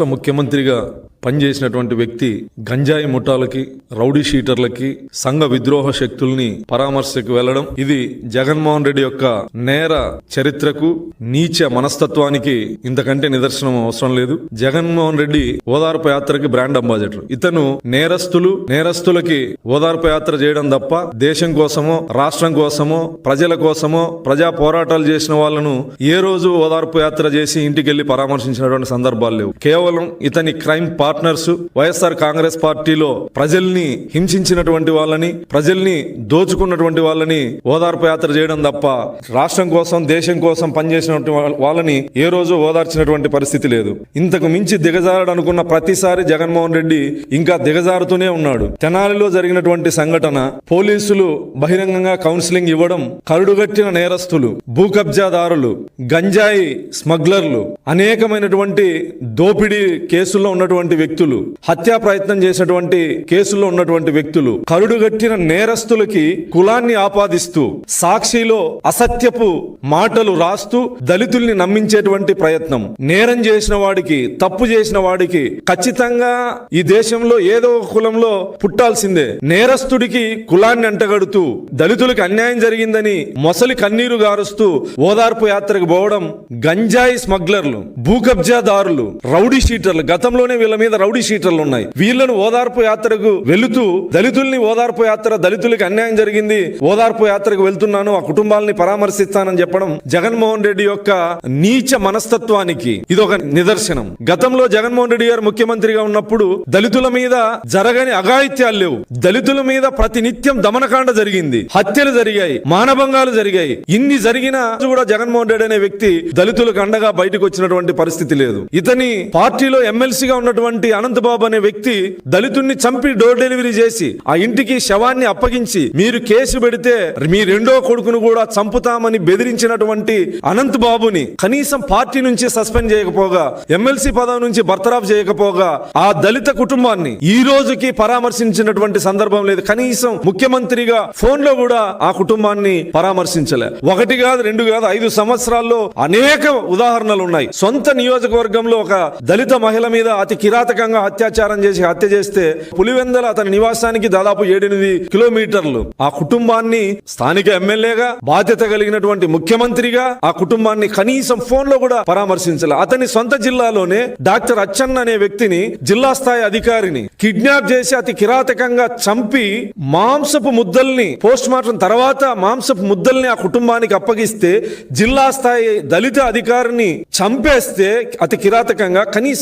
రాష్ట్ర ముఖ్యమంత్రిగా పనిచేసినటువంటి వ్యక్తి గంజాయి ముఠాలకి రౌడీ షీటర్లకి సంఘ విద్రోహ శక్తుల్ని పరామర్శకు వెళ్ళడం ఇది జగన్మోహన్ రెడ్డి యొక్క నేర చరిత్రకు నీచ మనస్తత్వానికి ఇంతకంటే నిదర్శనం అవసరం లేదు. జగన్మోహన్ రెడ్డి ఓదార్పు యాత్రకి బ్రాండ్ అంబాసిడర్. ఇతను నేరస్తులు నేరస్తులకి ఓదార్పు యాత్ర చేయడం తప్ప దేశం కోసమో రాష్ట్రం కోసమో ప్రజల కోసమో ప్రజా పోరాటాలు చేసిన వాళ్ళను ఏ రోజు ఓదార్పు యాత్ర చేసి ఇంటికి వెళ్ళి పరామర్శించినటువంటి సందర్భాలు లేవు. కేవలం ఇతని క్రైమ్ పార్ట్నర్స్ వైఎస్ఆర్ కాంగ్రెస్ పార్టీలో ప్రజల్ని హింసించినటువంటి వాళ్ళని ప్రజల్ని దోచుకున్నటువంటి వాళ్ళని ఓదార్పు యాత్ర చేయడం తప్ప రాష్ట్రం కోసం దేశం కోసం పనిచేసినటువంటి వాళ్ళని ఏ రోజు ఓదార్చినటువంటి పరిస్థితి లేదు. ఇంతకు మించి దిగజారడనుకున్న ప్రతిసారి జగన్మోహన్ రెడ్డి ఇంకా దిగజారుతూనే ఉన్నాడు. తెనాలిలో జరిగినటువంటి సంఘటన పోలీసులు బహిరంగంగా కౌన్సిలింగ్ ఇవ్వడం కరుడుగట్టిన నేరస్తులు భూ కబ్జాదారులు గంజాయి స్మగ్లర్లు అనేకమైనటువంటి దోపిడీ కేసుల్లో ఉన్నటువంటి వ్యక్తులు హత్యా ప్రయత్నం చేసినటువంటి కేసుల్లో ఉన్నటువంటి వ్యక్తులు కరుడుగట్టిన నేరస్తులకి కులాన్ని ఆపాదిస్తూ సాక్షిలో అసత్యపు మాటలు రాస్తూ దళితుల్ని నమ్మించేటువంటి ప్రయత్నం. నేరం చేసిన వాడికి తప్పు చేసిన వాడికి ఖచ్చితంగా ఈ దేశంలో ఏదో ఒక కులంలో పుట్టాల్సిందే. నేరస్తుడికి కులాన్ని అంటగడుతూ దళితులకు అన్యాయం జరిగిందని మొసలి కన్నీరు గారుస్తూ ఓదార్పు యాత్రకు పోవడం గంజాయి స్మగ్లర్లు భూకబ్జాదారులు రౌడీ షీటర్లు గతంలోనే వీళ్ళ మీద రౌడీ షీటర్లు ఉన్నాయి. వీళ్ళను ఓదార్పు యాత్రకు వెళుతూ దళితుల్ని ఓదార్పు యాత్ర దళితులకి అన్యాయం జరిగింది. ఓదార్పు యాత్రకు వెళ్తున్నాను ఆ కుటుంబాలని పరామర్శిస్తానని చెప్పడం జగన్మోహన్ రెడ్డి యొక్క నీచ మనస్తత్వానికి ఇది ఒక నిదర్శనం. గతంలో జగన్మోహన్ రెడ్డి గారు ముఖ్యమంత్రిగా ఉన్నప్పుడు దళితుల మీద జరగని అఘాయిత్యాలు లేవు. దళితుల మీద ప్రతినిత్యం దమనకాండ జరిగింది. హత్యలు జరిగాయి మానభంగాలు జరిగాయి. ఇన్ని జరిగినా కూడా జగన్మోహన్ రెడ్డి అనే వ్యక్తి దళితులకు అండగా బయటకు వచ్చినటువంటి పరిస్థితి లేదు. ఇతని పార్టీలో ఎమ్మెల్సీగా ఉన్నటువంటి అనంతబాబు అనే వ్యక్తి దళితుణ్ణి చంపి డోర్ డెలివరీ చేసి ఆ ఇంటికి శవాన్ని అప్పగించి మీరు కేసు పెడితే మీ రెండో కొడుకును కూడా చంపుతామని బెదిరించినటువంటి అనంత్ బాబుని కనీసం పార్టీ నుంచి సస్పెండ్ చేయకపోగా ఎమ్మెల్సీ పదవి నుంచి బర్తరాఫ్ చేయకపోగా ఆ దళిత కుటుంబాన్ని ఈ రోజుకి పరామర్శించినటువంటి సందర్భం లేదు. కనీసం ముఖ్యమంత్రిగా ఫోన్లో కూడా ఆ కుటుంబాన్ని పరామర్శించలే. ఒకటి కాదు రెండు కాదు ఐదు సంవత్సరాల్లో అనేక ఉదాహరణలు ఉన్నాయి. సొంత నియోజకవర్గంలో ఒక దళిత మహిళ మీద అతి కిరాతకంగా అత్యాచారం చేసి హత్య చేస్తే పులివెందల అతని నివాసానికి దాదాపు ఏడెనిమిది కిలోమీటర్లు. ఆ కుటుంబాన్ని స్థానిక ఎమ్మెల్యేగా బాధ్యత కలిగినటువంటి ముఖ్యమంత్రిగా ఆ కుటుంబాన్ని కనీసం ఫోన్లో కూడా పరామర్శించాలి. అతని సొంత జిల్లాలోనే డాక్టర్ అచ్చన్న అనే వ్యక్తిని జిల్లా స్థాయి అధికారిని కిడ్నాప్ చేసి అతి కిరాతకంగా చంపి మాంసపు ముద్దల్ని పోస్ట్ మార్టం తర్వాత మాంసపు ముద్దల్ని ఆ కుటుంబానికి అప్పగిస్తే జిల్లా స్థాయి దళిత అధికారిని చంపేస్తే అతి కిరాతకంగా కనీసం